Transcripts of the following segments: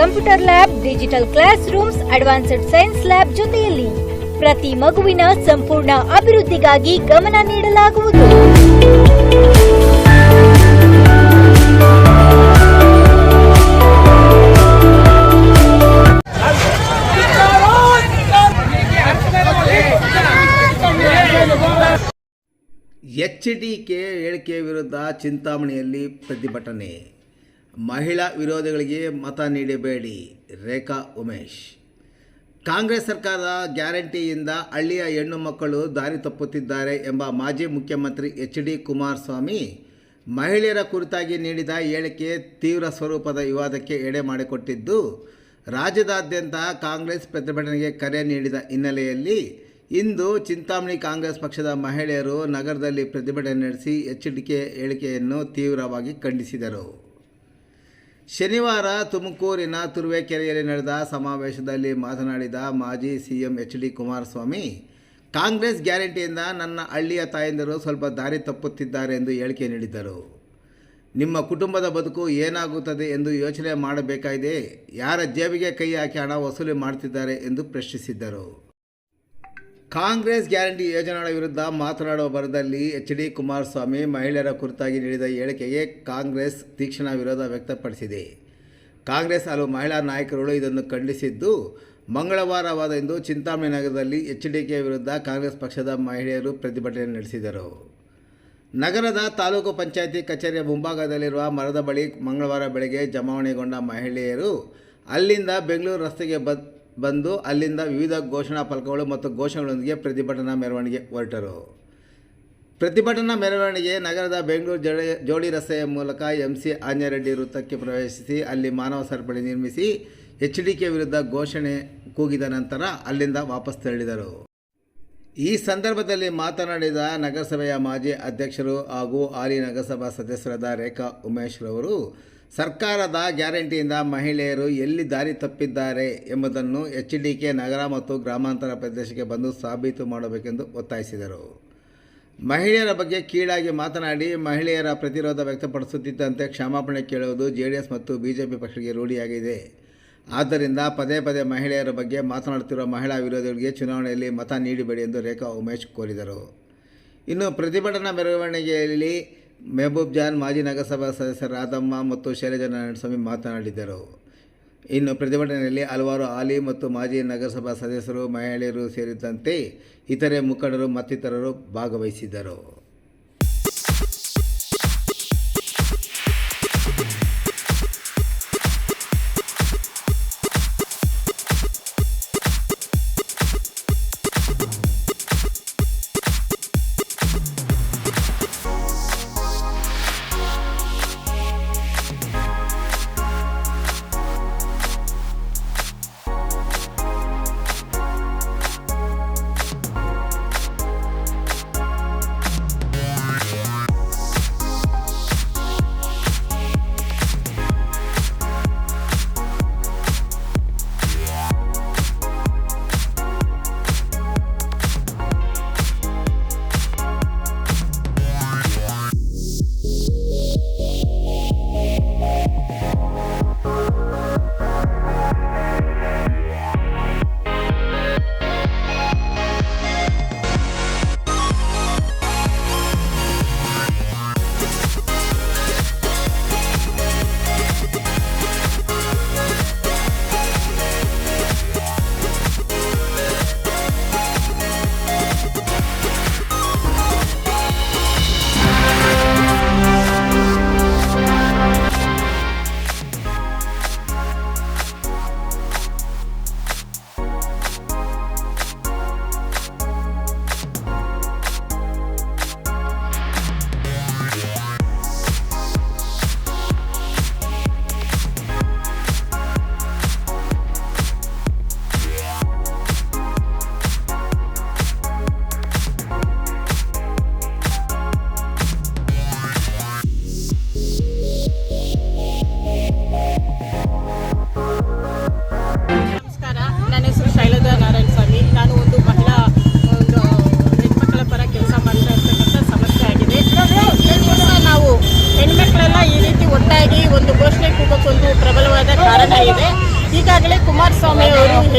Computer lab, digital class rooms advanced science lab ಜೊತೆಯಲ್ಲಿ ಪ್ರತಿ ಮಗುವಿನ ಸಂಪೂರ್ಣ ಅಭಿವೃದ್ಧಿಗಾಗಿ ಗಮನ ನೀಡಲಾಗುವುದು. ಎಚ್ ಡಿ ಕೆ ಹೇಳಿಕೆ ವಿರುದ್ಧ ಚಿಂತಾಮಣಿಯಲ್ಲಿ ಪ್ರತಿಭಟನೆ. ಮಹಿಳಾ ವಿರೋಧಿಗಳಿಗೆ ಮತ ನೀಡಬೇಡಿ. ರೇಖಾ ಉಮೇಶ್. ಕಾಂಗ್ರೆಸ್ ಸರ್ಕಾರದ ಗ್ಯಾರಂಟಿಯಿಂದ ಹಳ್ಳಿಯ ಹೆಣ್ಣು ಮಕ್ಕಳು ದಾರಿ ತಪ್ಪುತ್ತಿದ್ದಾರೆ ಎಂಬ ಮಾಜಿ ಮುಖ್ಯಮಂತ್ರಿ ಎಚ್ ಡಿ ಕುಮಾರಸ್ವಾಮಿ ಮಹಿಳೆಯರ ಕುರಿತಾಗಿ ನೀಡಿದ ಹೇಳಿಕೆ ತೀವ್ರ ಸ್ವರೂಪದ ವಿವಾದಕ್ಕೆ ಎಡೆ ಮಾಡಿಕೊಟ್ಟಿದ್ದು, ರಾಜ್ಯದಾದ್ಯಂತ ಕಾಂಗ್ರೆಸ್ ಪ್ರತಿಭಟನೆಗೆ ಕರೆ ನೀಡಿದ ಹಿನ್ನೆಲೆಯಲ್ಲಿ ಇಂದು ಚಿಂತಾಮಣಿ ಕಾಂಗ್ರೆಸ್ ಪಕ್ಷದ ಮಹಿಳೆಯರು ನಗರದಲ್ಲಿ ಪ್ರತಿಭಟನೆ ನಡೆಸಿ ಎಚ್ ಡಿ ಹೇಳಿಕೆಯನ್ನು ತೀವ್ರವಾಗಿ ಖಂಡಿಸಿದರು. ಶನಿವಾರ ತುಮಕೂರಿನ ತುರುವೇಕೆರೆಯಲ್ಲಿ ನಡೆದ ಸಮಾವೇಶದಲ್ಲಿ ಮಾತನಾಡಿದ ಮಾಜಿ CM H D Kumaraswamy, Congress ಗ್ಯಾರಂಟಿಯಿಂದ ನನ್ನ ಹಳ್ಳಿಯ ತಾಯಂದಿರು ಸ್ವಲ್ಪ ದಾರಿ ತಪ್ಪುತ್ತಿದ್ದಾರೆ ಎಂದು ಹೇಳಿಕೆ ನೀಡಿದ್ದರು. ನಿಮ್ಮ ಕುಟುಂಬದ ಬದುಕು ಏನಾಗುತ್ತದೆ ಎಂದು ಯೋಚನೆ ಮಾಡಬೇಕಾಗಿದೆ, ಯಾರ ಜೇಬಿಗೆ ಕೈ ಹಾಕಿ ಹಣ ವಸೂಲಿ ಮಾಡ್ತಿದ್ದಾರೆ ಎಂದು ಪ್ರಶ್ನಿಸಿದ್ದರು. ಕಾಂಗ್ರೆಸ್ ಗ್ಯಾರಂಟಿ ಯೋಜನೆಗಳ ವಿರುದ್ಧ ಮಾತನಾಡುವ ಬರದಲ್ಲಿ ಎಚ್ ಡಿ ಕುಮಾರಸ್ವಾಮಿ ಮಹಿಳೆಯರ ಕುರಿತಾಗಿ ನೀಡಿದ ಹೇಳಿಕೆಗೆ ಕಾಂಗ್ರೆಸ್ ತೀಕ್ಷ್ಣ ವಿರೋಧ ವ್ಯಕ್ತಪಡಿಸಿದೆ. ಕಾಂಗ್ರೆಸ್ ಹಲವು ಮಹಿಳಾ ನಾಯಕರುಗಳು ಇದನ್ನು ಖಂಡಿಸಿದ್ದು ಮಂಗಳವಾರವಾದ ಇಂದು ಚಿಂತಾಮಣಿ ನಗರದಲ್ಲಿ ಎಚ್ ಡಿ ಕೆ ವಿರುದ್ಧ ಕಾಂಗ್ರೆಸ್ ಪಕ್ಷದ ಮಹಿಳೆಯರು ಪ್ರತಿಭಟನೆ ನಡೆಸಿದರು. ನಗರದ ತಾಲೂಕು ಪಂಚಾಯಿತಿ ಕಚೇರಿಯ ಮುಂಭಾಗದಲ್ಲಿರುವ ಮರದ ಬಳಿ ಮಂಗಳವಾರ ಬೆಳಗ್ಗೆ ಜಮಾವಣೆಗೊಂಡ ಮಹಿಳೆಯರು ಅಲ್ಲಿಂದ ಬೆಂಗಳೂರು ರಸ್ತೆಗೆ ಬ ಬಂದು ಅಲ್ಲಿಂದ ವಿವಿಧ ಘೋಷಣಾ ಫಲಕಗಳು ಮತ್ತು ಘೋಷಣೆಗಳೊಂದಿಗೆ ಪ್ರತಿಭಟನಾ ಮೆರವಣಿಗೆ ಹೊರಟರು. ಪ್ರತಿಭಟನಾ ಮೆರವಣಿಗೆ ನಗರದ ಬೆಂಗಳೂರು ಜೋಡಿ ಜೋಡಿ ರಸ್ತೆಯ ಮೂಲಕ ಎಂ ಸಿ ಆಂಜರೆಡ್ಡಿ ವೃತ್ತಕ್ಕೆ ಪ್ರವೇಶಿಸಿ ಅಲ್ಲಿ ಮಾನವ ಸರಪಳಿ ನಿರ್ಮಿಸಿ ಎಚ್ ಡಿ ಕೆ ವಿರುದ್ಧ ಘೋಷಣೆ ಕೂಗಿದ ನಂತರ ಅಲ್ಲಿಂದ ವಾಪಸ್ ತೆರಳಿದರು. ಈ ಸಂದರ್ಭದಲ್ಲಿ ಮಾತನಾಡಿದ ನಗರಸಭೆಯ ಮಾಜಿ ಅಧ್ಯಕ್ಷರು ಹಾಗೂ ಹಾಲಿ ನಗರಸಭಾ ಸದಸ್ಯರಾದ ರೇಖಾ ಉಮೇಶ್ ರವರು ಸರ್ಕಾರದ ಗ್ಯಾರಂಟಿಯಿಂದ ಮಹಿಳೆಯರು ಎಲ್ಲಿ ದಾರಿ ತಪ್ಪಿದ್ದಾರೆ ಎಂಬುದನ್ನು ಎಚ್ ಡಿ ಕೆ ನಗರ ಮತ್ತು ಗ್ರಾಮಾಂತರ ಪ್ರದೇಶಕ್ಕೆ ಬಂದು ಸಾಬೀತು ಮಾಡಬೇಕೆಂದು ಒತ್ತಾಯಿಸಿದರು. ಮಹಿಳೆಯರ ಬಗ್ಗೆ ಕೀಳಾಗಿ ಮಾತನಾಡಿ, ಮಹಿಳೆಯರ ಪ್ರತಿರೋಧ ವ್ಯಕ್ತಪಡಿಸುತ್ತಿದ್ದಂತೆ ಕ್ಷಮಾಪಣೆ ಕೇಳುವುದು ಜೆ ಡಿ ಎಸ್ ಮತ್ತು ಬಿಜೆಪಿ ಪಕ್ಷಕ್ಕೆ ರೂಢಿಯಾಗಿದೆ. ಆದ್ದರಿಂದ ಪದೇ ಪದೇ ಮಹಿಳೆಯರ ಬಗ್ಗೆ ಮಾತನಾಡುತ್ತಿರುವ ಮಹಿಳಾ ವಿರೋಧಿಗಳಿಗೆ ಚುನಾವಣೆಯಲ್ಲಿ ಮತ ನೀಡಬೇಡಿ ಎಂದು ರೇಖಾ ಉಮೇಶ್ ಕೋರಿದರು. ಇನ್ನು ಪ್ರತಿಭಟನಾ ಮೆರವಣಿಗೆಯಲ್ಲಿ ಮೆಹಬೂಬ್ ಜಾನ್ ಮಾಜಿ ನಗರಸಭಾ ಸದಸ್ಯ ರಾಧಮ್ಮ ಮತ್ತು ಶೈಲಜಾ ನಾರಾಯಣಸ್ವಾಮಿ ಮಾತನಾಡಿದರು. ಇನ್ನು ಪ್ರತಿಭಟನೆಯಲ್ಲಿ ಹಲವಾರು ಹಾಲಿ ಮತ್ತು ಮಾಜಿ ನಗರಸಭಾ ಸದಸ್ಯರು, ಮಹಿಳೆಯರು ಸೇರಿದಂತೆ ಇತರೆ ಮುಖಂಡರು ಮತ್ತಿತರರು ಭಾಗವಹಿಸಿದ್ದರು.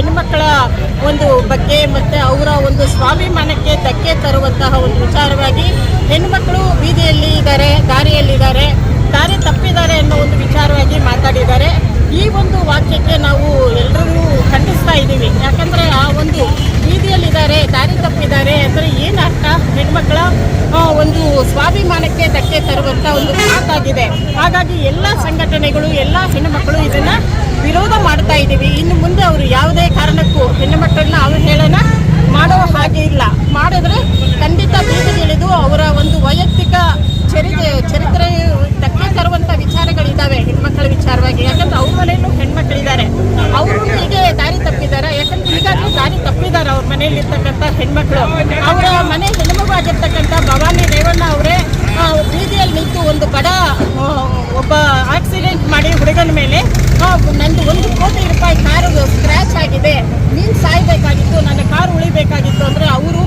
ಅವರು ಹೆಣ್ಣುಮಕ್ಕಳ ಒಂದು ಬಗ್ಗೆ ಮತ್ತು ಅವರ ಒಂದು ಸ್ವಾಭಿಮಾನಕ್ಕೆ ಧಕ್ಕೆ ತರುವಂತಹ ಒಂದು ವಿಚಾರವಾಗಿ ಹೆಣ್ಣುಮಕ್ಕಳು ಬೀದಿಯಲ್ಲಿ ಇದ್ದಾರೆ ದಾರಿಯಲ್ಲಿದ್ದಾರೆ ದಾರಿ ತಪ್ಪಿದ್ದಾರೆ ಅನ್ನೋ ಒಂದು ವಿಚಾರವಾಗಿ ಮಾತಾಡಿದ್ದಾರೆ. ಈ ಒಂದು ವಾಕ್ಯಕ್ಕೆ ನಾವು ಎಲ್ಲರೂ ಖಂಡಿಸ್ತಾ ಇದ್ದೀವಿ. ಯಾಕಂದರೆ ಆ ಒಂದು ಬೀದಿಯಲ್ಲಿದ್ದಾರೆ, ದಾರಿ ತಪ್ಪಿದ್ದಾರೆ ಅಂದರೆ ಏನು ಅರ್ಥ? ಹೆಣ್ಮಕ್ಳ ಒಂದು ಸ್ವಾಭಿಮಾನಕ್ಕೆ ಧಕ್ಕೆ ತರುವಂಥ ಒಂದು ಮಾತಾಗಿದೆ. ಹಾಗಾಗಿ ಎಲ್ಲ ಸಂಘಟನೆಗಳು, ಎಲ್ಲ ಹೆಣ್ಣುಮಕ್ಕಳು ಇದನ್ನ ವಿರೋಧ ಮಾಡ್ತಾ ಇದ್ದೀವಿ. ಇನ್ನು ಮುಂದೆ ಅವರು ಯಾವುದೇ ಕಾರಣಕ್ಕೂ, ಹೆಣ್ಣು ಮಕ್ಕಳನ್ನ ಹೇಳೋಣ, ಮಾಡೋ ಹಾಗೆ ಇಲ್ಲ. ಮಾಡಿದ್ರೆ ಖಂಡಿತ ಬೀದಿಗಿಳಿದು ಅವರ ಒಂದು ವೈಯಕ್ತಿಕ ಚರಿತ್ರೆ ಚರಿತ್ರೆ ಧಕ್ಕೆ ತರುವಂತ ವಿಚಾರಗಳಿದ್ದಾವೆ ಹೆಣ್ಮಕ್ಳ ವಿಚಾರವಾಗಿ ಯಾಕಂದ್ರೆ ಅವ್ರ ಮನೆಯಲ್ಲೂ ಹೆಣ್ಮಕ್ಳಿದ್ದಾರೆ ಅವರು ಹೀಗೆ ದಾರಿ ತಪ್ಪಿದ್ದಾರೆ ಯಾಕಂದ್ರೆ ಈಗಾಗಲೇ ದಾರಿ ತಪ್ಪಿದ್ದಾರೆ ಅವ್ರ ಮನೆಯಲ್ಲಿರ್ತಕ್ಕಂಥ ಹೆಣ್ಮಕ್ಳು ಅವರ ಮನೆ ಹೆಣ್ಮಗು ಆಗಿರ್ತಕ್ಕಂಥ ಭವಾನಿ ರೇವಣ್ಣ ಅವರೇ ಆ, ಬೀದಿಯಲ್ಲಿ ನಿಂತು ಒಂದು ಬಡ ಆ, ಒಬ್ಬ ಆಕ್ಸಿಡೆಂಟ್ ಮಾಡಿ ಹುಡುಗನ ಮೇಲೆ ಆ, ನಂದು ಒಂದು ಕೋಟಿ ರೂಪಾಯಿ ಕಾರು ಸ್ಕ್ರ್ಯಾಚ್ ಆಗಿದೆ ನೀನು ಸಾಯ್ಬೇಕಾಗಿತ್ತು ನನ್ನ ಕಾರು ಉಳಿಬೇಕಾಗಿತ್ತು ಅಂದ್ರೆ ಅವರು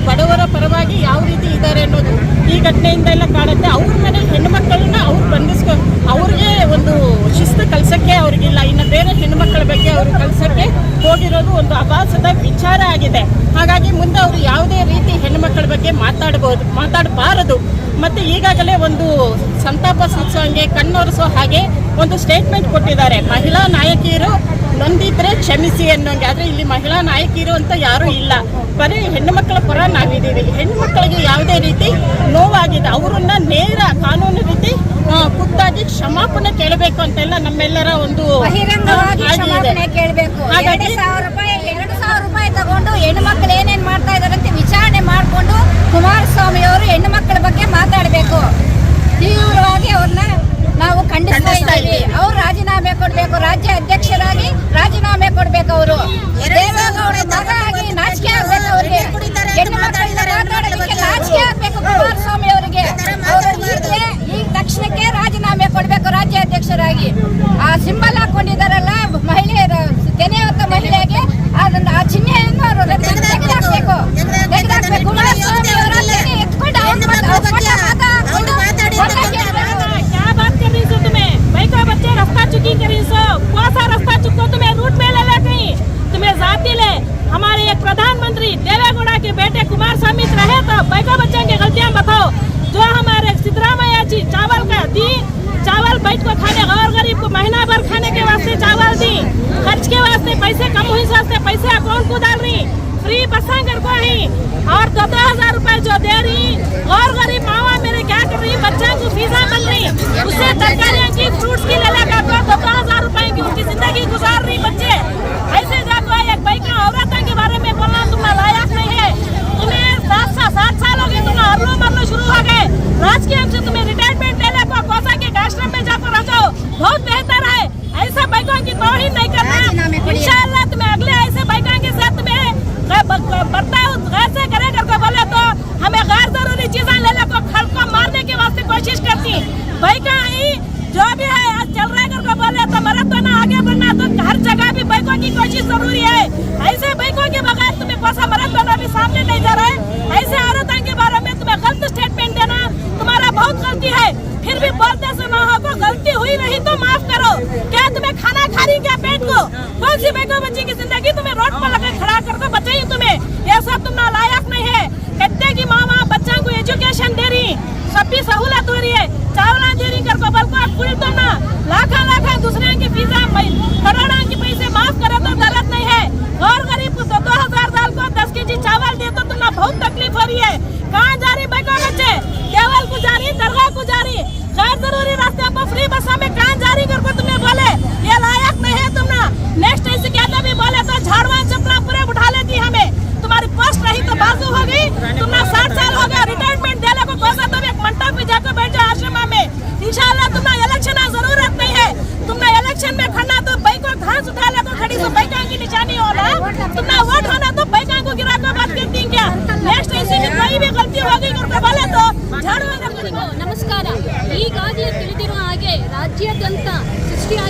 ಬಡವರ ಯಾವ ರೀತಿ ಇದ್ದಾರೆ ಅನ್ನೋದು ಈ ಘಟನೆಯಿಂದ ಎಲ್ಲ ಕಾಣುತ್ತೆ. ಅವ್ರ ಮನೆ ಹೆಣ್ಣುಮಕ್ಕಳನ್ನ ಅವ್ರು ಬಂಧಿಸ್ಕೊ, ಅವ್ರಿಗೆ ಒಂದು ಶಿಸ್ತು ಕಲ್ಸಕ್ಕೆ ಅವ್ರಿಗಿಲ್ಲ. ಇನ್ನು ಬೇರೆ ಹೆಣ್ಣುಮಕ್ಕಳ ಬಗ್ಗೆ ಅವರು ಕಲ್ಸಕ್ಕೆ ಹೋಗಿರೋದು ಒಂದು ಅಭಾಸದ ವಿಚಾರ ಆಗಿದೆ. ಹಾಗಾಗಿ ಮುಂದೆ ಅವರು ಯಾವುದೇ ರೀತಿ ಹೆಣ್ಣುಮಕ್ಕಳ ಬಗ್ಗೆ ಮಾತಾಡಬಹುದು ಮಾತಾಡಬಾರದು. ಮತ್ತೆ ಈಗಾಗಲೇ ಒಂದು ಸಂತಾಪ ಸೂಚಿಸುವಂಗೆ ಕಣ್ಣೊರೆಸೋ ಹಾಗೆ ಒಂದು ಸ್ಟೇಟ್ಮೆಂಟ್ ಕೊಟ್ಟಿದ್ದಾರೆ. ಮಹಿಳಾ ನಾಯಕಿಯರು ನೊಂದಿದ್ರೆ ಕ್ಷಮಿಸಿ ಅನ್ನೋಂಗೆ. ಆದರೆ ಇಲ್ಲಿ ಮಹಿಳಾ ನಾಯಕಿಯರು ಅಂತ ಯಾರೂ ಇಲ್ಲ. ಬರೀ ಹೆಣ್ಣು ಮಕ್ಕಳ ಪರ ನಾವಿದ್ದೀವಿ. ಹೆಣ್ಣು ಮಕ್ಕಳಿಗೆ ಯಾವುದೇ ರೀತಿ ನೋವಾಗಿದೆ. ಅವರನ್ನ ನೇರ ಕಾನೂನು ರೀತಿ ಖುದ್ದಾಗಿ ಕ್ಷಮಾಪಣೆ ಕೇಳಬೇಕು ಅಂತೆಲ್ಲ ನಮ್ಮೆಲ್ಲರ ಒಂದು ಹಾಗಾಗಿ ಸಾವಿರ ರೂಪಾಯಿ ಎರಡು ಸಾವಿರ ರೂಪಾಯಿ ತಗೊಂಡು ಹೆಣ್ಣು ಮಕ್ಕಳು ಏನೇನ್ ಮಾಡ್ತಾ ಇದಾರೆ ಅಂತ ವಿಚಾರಣೆ ಮಾಡಿಕೊಂಡು ಕುಮಾರಸ್ವಾಮಿ ಅವರು ಹೆಣ್ಣು ಮಕ್ಕಳ ಬಗ್ಗೆ ಮಾತಾಡಬೇಕು ತೀವ್ರವಾಗಿ ಅವ್ರನ್ನ ನಾವು ಖಂಡಿಸ್ತಾ ಖಂಡಿಸ್ತಾ ಇದ್ದೀವಿ ಇದ್ದೀವಿ. ಅವ್ರು ರಾಜೀನಾಮೆ ಕೊಡ್ಬೇಕು ರಾಜ್ಯ ಅಧ್ಯಕ್ಷರಾಗಿ ರಾಜೀನಾಮೆ ಕೊಡ್ಬೇಕು ಅವರು. ನಾಚಿಕೆ ಆಗ್ಬೇಕು ಅವ್ರಿಗೆ. ನಾಚಿಕೆ ಆಗ್ಬೇಕು ಕುಮಾರಸ್ವಾಮಿ ಅವರಿಗೆ. ಅವರು ಈ ತಕ್ಷಣಕ್ಕೆ ರಾಜೀನಾಮೆ ಕೊಡ್ಬೇಕು ರಾಜ್ಯಾಧ್ಯಕ್ಷರಾಗಿ. ಆ ಸಿಂಬಲ್ ಹಾಕೊಂಡಿದಾರಲ್ಲ चावल को खाने, और गरीब को महीना भर खाने के वास्ते चावल दी। खर्च के वास्ते पैसे कम हुई वास्ते पैसे अकाउंट को डाल रही। फ्री बसा कर को ही और दो दो हज़ार रूपए जो दे रही। और गरीब मावा मेरे क्या कर रही बच्चा को फीसा मिल रही। उससे तरकारियाँ की फ्रूट्स की ले लेकर दो दो हज़ार रूपए की उनकी ज़िंदगी गुजार रही बच्चे। ऐसे जाको एक भाई का औरत के बारे में बोलना तुम्हें लायक नहीं है तुम्हें सात सात सात साल हो गए तुम हरलो मरलो शुरू हो गए राजकीय से तुम्हें रिटायरमेंट ले ले कोसा के आश्रम में जाकर रह जाओ बहुत बेहतर है ऐसा बाइकों की तोहिन नहीं राजीनामे करना करिए। इंशाल्लाह तुम्हें अगले ऐसे बाइकों के साथ तुम्हें बर्ताव गैर से करे करके बोले तो हमें गैर ज़रूरी चीज़ें ले ले को खल को मारने की वास्ते कोशिश करती बाइका ही जो भी है आज चल रहा है करके बोले तो मरद तो ना आगे बढ़ना तो हर जगह भी बाइकों की कोशिश ज़रूरी है ऐसे बाइकों के बगैर तुम्हें कौन सा मरद बना भी सामने नहीं जा रहा है ऐसे औरतों के बारे में तुम्हें गलत स्टेटमेंट देना तुम्हारा बहुत गलती है फिर भी बोलते सुना हो गलती हुई नहीं तो माफ़ करो क्या तुम्हें खाना खा रही क्या पेट को? कौन सी बेगो बच्ची की ज़िंदगी तुम्हें रोड पर लगा खड़ा कर दो? बचाई तुम्हें। ये सब तुम लायक नहीं है। कत्ते की मामा बच्चों को एजुकेशन दे रही। सबकी सहूलत हो रही है। चावला दे रही कर तो ना। लाखा लाखा दूसरे की करोड़ों की पैसे माफ़ तो गलत नहीं है। और गरीब हज़ार दाल को दस के जी चावल दे तो तुम्हें बहुत तकलीफ़ हो रही है। कहाँ जा रही बच्चे? केवल दरगाह गैर ज़रूरी रास्ते पर फ्री में कहाँ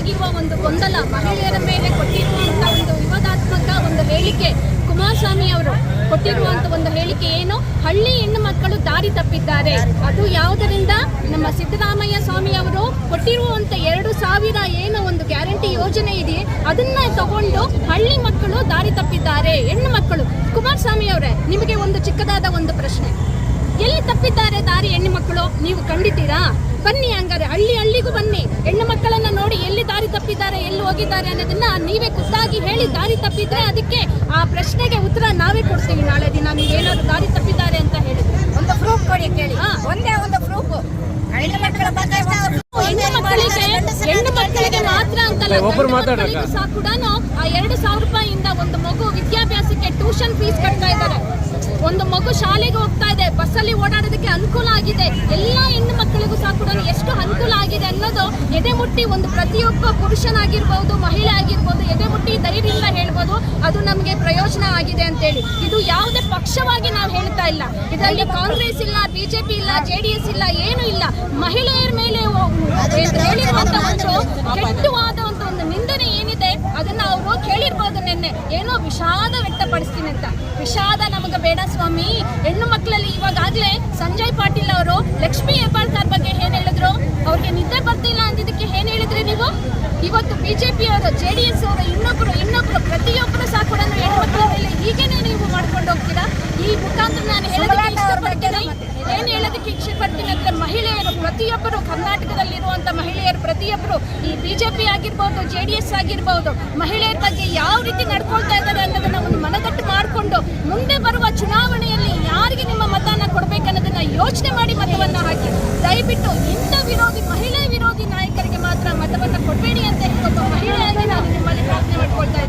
ಸೃಷ್ಟಿಯಾಗಿರುವ ಒಂದು ಗೊಂದಲ ಮಹಿಳೆಯರ ಮೇಲೆ ಕೊಟ್ಟಿರುವಂತ ಒಂದು ವಿವಾದಾತ್ಮಕ ಒಂದು ಹೇಳಿಕೆ ಕುಮಾರಸ್ವಾಮಿ ಅವರು ಕೊಟ್ಟಿರುವಂತ ಒಂದು ಹೇಳಿಕೆ ಏನು? ಹಳ್ಳಿ ಹೆಣ್ಣು ಮಕ್ಕಳು ದಾರಿ ತಪ್ಪಿದ್ದಾರೆ. ಅದು ಯಾವುದರಿಂದ? ನಮ್ಮ ಸಿದ್ದರಾಮಯ್ಯ ಸ್ವಾಮಿ ಅವರು ಕೊಟ್ಟಿರುವಂತ ಎರಡು ಸಾವಿರ ಏನು ಒಂದು ಗ್ಯಾರಂಟಿ ಯೋಜನೆ ಇದೆ. ಅದನ್ನ ತಗೊಂಡು ಹಳ್ಳಿ ಮಕ್ಕಳು ದಾರಿ ತಪ್ಪಿದ್ದಾರೆ. ಹೆಣ್ಣು ಮಕ್ಕಳು. ಕುಮಾರಸ್ವಾಮಿ ಅವರೇ, ನಿಮಗೆ ಒಂದು ಚಿಕ್ಕದಾದ ಒಂದು ಪ್ರಶ್ನೆ. ಎಲ್ಲಿ ತಪ್ಪಿದ್ದಾರೆ ದಾರಿ ಹೆಣ್ಣು ಮಕ್ಕಳು? ನೀವು ಕಂಡಿದ್ದೀರಾ? ಬನ್ನಿ ಹಂಗಾರೆ ಹಳ್ಳಿ ಹಳ್ಳಿಗೂ ಬನ್ನಿ. ಹೆಣ್ಣು ಮಕ್ಕಳನ್ನ ನೋಡಿ ಎಲ್ಲಿ ದಾರಿ ತಪ್ಪಿದ್ದಾರೆ ಎಲ್ಲಿ ಹೋಗಿದ್ದಾರೆ ಅನ್ನೋದನ್ನ ನೀವೇ ಖುದ್ದಾಗಿ ಹೇಳಿ ದಾರಿ ತಪ್ಪಿದ್ರೆ ಅದಕ್ಕೆ ಆ ಪ್ರಶ್ನೆಗೆ ಉತ್ತರ ನಾವೇ ಕೊಡ್ತೀವಿ ನಾಳೆ ದಿನ. ನೀವೇನಾದ್ರು ದಾರಿ ತಪ್ಪಿದ್ದಾರೆ ಅಂತ ಹೇಳಿ. ಒಂದು ಪ್ರೂಫ್ ಕೊಡಿ ಕೇಳಿ. ಒಂದೇ ಒಂದು ಪ್ರೂಫ್ ಹೆಣ್ಣು ಮಕ್ಕಳ ಬಗ್ಗೆ ಹೆಣ್ಣು ಮಕ್ಕಳಿಗೆ ಹೆಣ್ಣು ಮಕ್ಕಳಿಗೆ ಮಾತ್ರ. ಅಂತಲ್ಲ ಸಹ ಕೂಡ ಆ ಎರಡು ಸಾವಿರ ರೂಪಾಯಿಯಿಂದ ಒಂದು ಮಗು ವಿದ್ಯಾಭ್ಯಾಸಕ್ಕೆ ಟ್ಯೂಷನ್ ಫೀಸ್ ಕಟ್ತಾ ಇದ್ದಾರೆ. ಒಂದು ಮಗು ಶಾಲೆಗೆ ಹೋಗ್ತಾ ಬಸ್ಸಲ್ಲಿ ಓಡಾಡೋದಕ್ಕೆ ಅನುಕೂಲ ಆಗಿದೆ. ಎಲ್ಲ ಹೆಣ್ಣು ಮಕ್ಕಳಿಗೂ ಸಹ ಕೂಡ ಎಷ್ಟು ಅನುಕೂಲ ಆಗಿದೆ ಅನ್ನೋದು ಎದೆ ಮುಟ್ಟಿ ಒಂದು ಪ್ರತಿಯೊಬ್ಬ ಪುರುಷನಾಗಿರ್ಬೋದು ಮಹಿಳೆ ಆಗಿರ್ಬೋದು ಎದೆ ಮುಟ್ಟಿ ಧೈರ್ಯದಿಂದ ಹೇಳ್ಬೋದು, ಅದು ನಮಗೆ ಪ್ರಯೋಜನ ಆಗಿದೆ ಅಂತೇಳಿ. ಇದು ಯಾವುದೇ ಪಕ್ಷವಾಗಿ ನಾವು ಹೇಳ್ತಾ ಇಲ್ಲ. ಇದರಲ್ಲಿ ಕಾಂಗ್ರೆಸ್ ಇಲ್ಲ, ಬಿಜೆಪಿ ಇಲ್ಲ ಜೆಡಿಎಸ್ ಇಲ್ಲ, ಏನು ಇಲ್ಲ. ಮಹಿಳೆಯರ ಮೇಲೆ ಒಂದು ಕೆಟ್ಟವಾದ ಒಂದು ಒಂದು ನಿಂದನೆ ಏನಿದೆ ಅದನ್ನ ಅವರು ಏನೋ ವಿಷಾದ ವ್ಯಕ್ತಪಡಿಸ್ತೀನಿ ಅಂತ. ವಿಷಾದ ನಮಗೆ ಬೇಡ ಸ್ವಾಮಿ. ಹೆಣ್ಣು ಮಕ್ಕಳಲ್ಲಿ ಇವಾಗಾಗ್ಲೇ ಸಂಜಯ್ ಪಾಟೀಲ್ ಅವರು ಲಕ್ಷ್ಮೀ ಹೆಬ್ಬಾಳ್ಕರ್ ಬಗ್ಗೆ ಏನ್ ಹೇಳಿದ್ರು? ಅವ್ರಿಗೆ ನಿದ್ದೆ ಬರ್ತಿಲ್ಲ ಅಂದಿದ್ದಕ್ಕೆ ಏನ್ ಹೇಳಿದ್ರಿ ನೀವು? ಇವತ್ತು ಬಿಜೆಪಿ ಅವರು ಜೆ ಡಿ ಎಸ್ ಅವರು ಇನ್ನೊಬ್ರು ಇನ್ನೊಬ್ರು ಪ್ರತಿಯೊಬ್ಬರು ಸಹ ಕೂಡ ಹೆಣ್ಣು ಮಕ್ಕಳ ಮೇಲೆ ಹೀಗೇನೆ ನೀವು ಮಾಡ್ಕೊಂಡು ಹೋಗ್ತೀರಾ? ಈ ಮುಖಾಂತರ ನಾನು ಹೇಳೋದಕ್ಕೆ ಇಷ್ಟಪಡ್ತೀನಿ. ಏನ್ ಹೇಳೋದಕ್ಕೆ ಇಷ್ಟಪಡ್ತೀನಿ ಅಂದ್ರೆ ಮಹಿಳೆಯರು ಪ್ರತಿಯೊಬ್ಬರು ಕರ್ನಾಟಕದಲ್ಲಿರುವಂತ ಮಹಿಳೆಯರು, ಪ್ರತಿಯೊಬ್ಬರು ಈ ಬಿಜೆಪಿ ಆಗಿರ್ಬೋದು ಜೆ ಡಿ ಎಸ್ ಆಗಿರ್ಬೋದು, ಮಹಿಳೆಯರ ಬಗ್ಗೆ ಯಾವ ರೀತಿ ನಡ್ಕೊಳ್ತಾ ಇದ್ದಾರೆ ಅನ್ನೋದನ್ನ ಒಂದು ಮನದಟ್ಟು ಮಾಡಿಕೊಂಡು ಮುಂದೆ ಬರುವ ಚುನಾವಣೆಯಲ್ಲಿ ಯಾರಿಗೆ ನಿಮ್ಮ ಮತನ ಕೊಡ್ಬೇಕನ್ನೋದನ್ನ ಯೋಚನೆ ಮಾಡಿ ಮತವನ್ನ ಹಾಕಿ. ದಯವಿಟ್ಟು ಇಂಥ ವಿರೋಧಿ, ಮಹಿಳೆ ವಿರೋಧಿ ನಾಯಕರಿಗೆ ಮಾತ್ರ ಮತವನ್ನ ಕೊಡಬೇಡಿ ಅಂತ ಹೇಳ್ಕೊಂಡು ಮಹಿಳೆಯಾಗಿ ನಾನು ನಿಮ್ಮಲ್ಲಿ ಪ್ರಾರ್ಥನೆ ಮಾಡ್ಕೊಳ್ತಾ